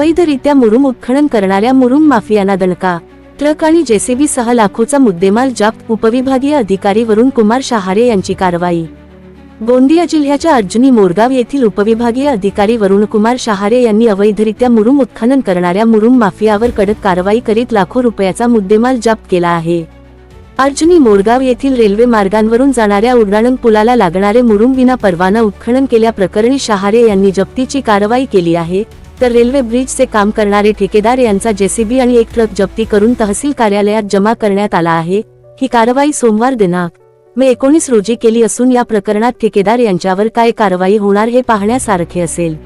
अवैधरित्या मुरुम उत्खनन करणाऱ्या मुरुम माफियाना दणका. ट्रक आणि जेसीबी सह लाखोचा मुद्देमाल जप्त उपविभागीय अधिकारी वरुण कुमार शहारे यांची कारवाई. गोंदिया जिल्ह्याच्या अर्जुनी मोरगाव येथील उपविभागीय अधिकारी वरुण कुमार शहारे यांनी अवैधरित्या मुरुम उत्खनन करणाऱ्या मुरुम माफियावर कडक कारवाई करीत लाखो रुपयाचा मुद्देमाल जप्त केला आहे. अर्जुनी मोरगाव येथील रेल्वे मार्गांवरून जाणाऱ्या उड्डाणन पुलाला लागणारे मुरुम विना परवाना उत्खनन केल्याप्रकरणी शहारे यांनी जप्तीची कारवाई केली आहे. तर रेल्वे ब्रिजचे काम करणारे ठेकेदार यांचा जेसीबी आणि एक ट्रक जप्ती करून तहसील कार्यालयात जमा करण्यात आला आहे. ही कारवाई सोमवार दिनांक मे एकोणीस रोजी केली असून या प्रकरणात ठेकेदार यांच्यावर काय कारवाई होणार हे पाहण्यासारखे असेल.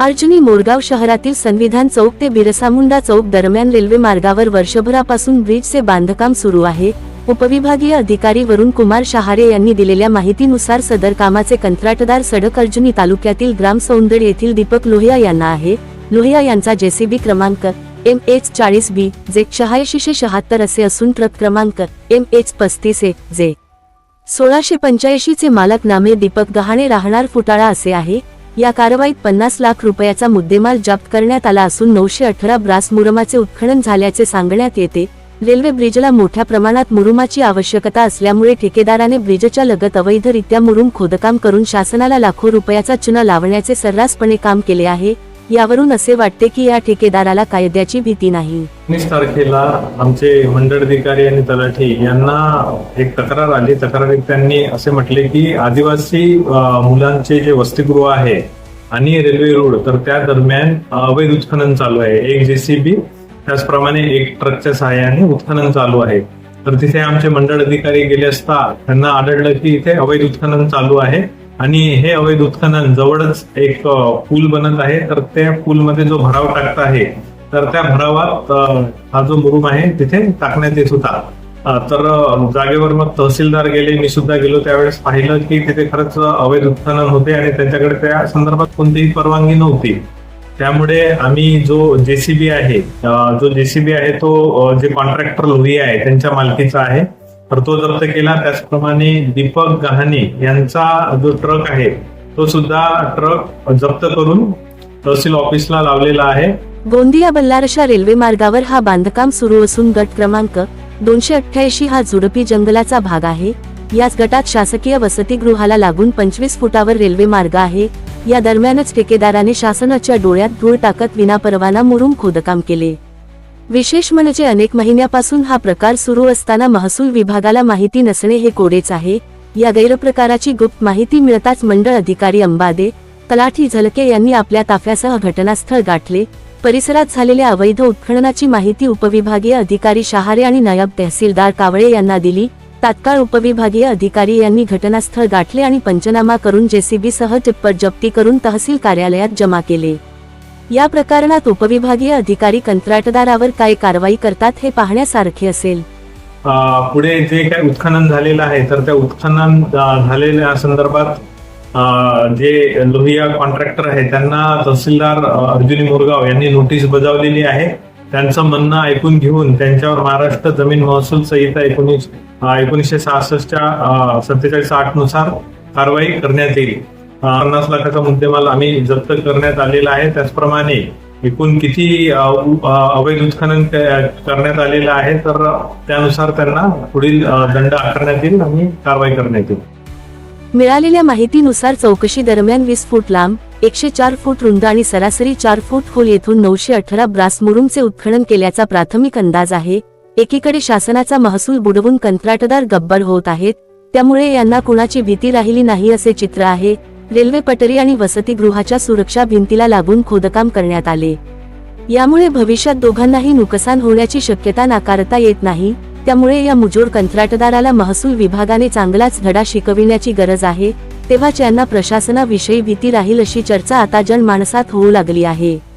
अर्जुनी मोरगाव शहरातील संविधान चौक ते बिरसामुंडा चौक दरम्यान रेल्वे मार्गावर वर्षभरापासून ब्रिजचे बांधकाम सुरू आहे. उपविभागीय अधिकारी वरुण कुमार शहारे यांनी दिलेल्या माहितीनुसार सदर कामाचे कंत्राटदार सडक अर्जुनी तालुक्यातील ग्राम सौंदड येथील दीपक लोहिया यांना आहे. लोहिया यांचा जेसीबी क्रमांक एम एच चाळीस बी जे शहाऐंशीशे शहात्तर असे असून ट्रक क्रमांक एम एच पस्तीस ए जे सोळाशे पंच्याऐंशीचे मालक नामे दीपक गहाणे राहणार फुटाळा असे आहे. या कारवाईत पन्नास लाख रुपयाचा मुद्देमाल जप्त करण्यात आला असून नऊशे अठरा ब्रास मुरुमाचे उत्खनन झाल्याचे सांगण्यात येते. रेल्वे ब्रिजला मोठ्या प्रमाणात मुरुमाची आवश्यकता असल्यामुळे ठेकेदाराने ब्रिजच्या लगत अवैधरित्या मुरुम खोदकाम करून शासनाला लाखो रुपयाचा चुना लावण्याचे सर्रासपणे काम केले आहे. यावरून असे वाटते की या ठेकेदाराला कायद्याची भीती नाही. एकोणीस तारखेला आमचे मंडळ अधिकारी आणि तलाठी यांना एक तक्रार आली. तक्रारीत त्यांनी असे म्हटले की आदिवासी मुलांचे जे वसतिगृह आहे आणि रेल्वे रोड तर त्या दरम्यान अवैध उत्खनन चालू आहे. एक जेसीबी त्याचप्रमाणे एक ट्रकच्या सहाय्याने उत्खनन चालू आहे. तर तिथे आमचे मंडळ अधिकारी गेले असता त्यांना आढळलं की इथे अवैध उत्खनन चालू आहे. आणि हे अवैध उत्खनन जवळच एक पूल बनत आहे. तर त्या पूलमध्ये जो भराव टाकत आहे तर त्या भरावात हा जो मुरुम आहे तिथे टाकण्यात येत होता. तर जागेवर मग तहसीलदार गेले मी सुद्धा गेलो. त्यावेळेस पाहिलं की तिथे खरंच अवैध उत्खनन होते आणि त्यांच्याकडे त्या संदर्भात कोणतीही परवानगी नव्हती. त्यामुळे आम्ही जो जेसीबी आहे जो जेसीबी आहे तो जे कॉन्ट्रॅक्टर लोही आहे त्यांच्या मालकीचा आहे. तर तो जप्त केला. त्याचप्रमाणे दीपक गहाणे यांचा जो ट्रक आहे तो सुद्धा ट्रक जप्त करून तहसील ऑफिसला लावलेला आहे. गोंदिया बल्लारशा रेल्वे मार्गावर हा बांधकाम सुरू असून गट क्रमांक दोनशे अठ्ठ्याऐंशी हा झुडपी जंगलाचा भाग आहे. याच गटात शासकीय वसतिगृहाला लागून पंचवीस फुटावर रेल्वे मार्ग आहे. या दरम्यानच ठेकेदाराने शासनाच्या डोळ्यात धूळ टाकत विनापरवाना मुरुम खोदकाम केले. विशेष म्हणजे अनेक महिन्यापासून हा प्रकार सुरू असताना महसूल विभागाला माहिती नसणे हे कोडेच आहे. या गैरप्रकाराची गुप्त माहिती मिळताच मंडळ अधिकारी अंबादे तलाठी झलके यांनी आपल्या ताफ्यासह घटनास्थळ गाठले. परिसरात झालेल्या अवैध उत्खननाची माहिती उपविभागीय अधिकारी शहारे आणि नायब तहसीलदार कावळे यांना दिली. तात्काळ उपविभागीय अधिकारी यांनी घटनास्थळ गाठले आणि पंचनामा करून जेसीबी सह टिप्पर जप्ती करून तहसील कार्यालयात जमा केले. या प्रकरणात उपविभागीय अधिकारी कंत्राटदारावर काय कारवाई करतात हे पाहण्यासारखे असेल. पुढे जे काही उत्खनन झालेलं आहे तर त्या उत्खनन झालेल्या संदर्भात जे लोहिया कॉन्ट्रॅक्टर आहे त्यांना तहसीलदार अर्जुनी मोरगाव यांनी नोटीस बजावलेली आहे. त्यांचं म्हणणं ऐकून घेऊन त्यांच्यावर महाराष्ट्र जमीन महसूल संहिता एकोणीस एकोणीसशे सहासष्टच्या सत्तेचाळीस आठनुसार कारवाई करण्यात येईल. पन्नास लाखाचा मुद्देमाल आम्ही जप्त करण्यात आलेला आहे. त्याचप्रमाणे एकूण किती अवैध उत्खनन करण्यात आलेलं आहे तर त्यानुसार त्यांना पुढील दंड आकारण्यात येईल आणि कारवाई करण्यात येईल. मिळालेल्या माहितीनुसार चौकशी दरम्यान वीस फूट लांब एकशे चार फूट रुंद आणि सरासरी चार फूट खोल येथून नऊशे अठरा ब्रास मुरुमचे उत्खनन केल्याचा प्राथमिक अंदाज आहे. एकीकडे शासनाचा महसूल बुडवून कंत्राटदार गब्बर होत आहेत त्यामुळे यांना कुणाची भीती राहिली नाही असे चित्र आहे. रेल्वे पटरी आणि वसतिगृहाच्या सुरक्षा भिंतीला लागून खोदकाम करण्यात आले. यामुळे भविष्यात दोघांनाही नुकसान होण्याची शक्यता नाकारता येत नाही त्यामुळे या मुजोर कंत्राटदाराला महसूल विभागाने चांगलाच धडा शिकविण्याची गरज आहे तेव्हाच यांना प्रशासनाविषयी भीती राहील अशी चर्चा आता जनमानसात होऊ लागली आहे.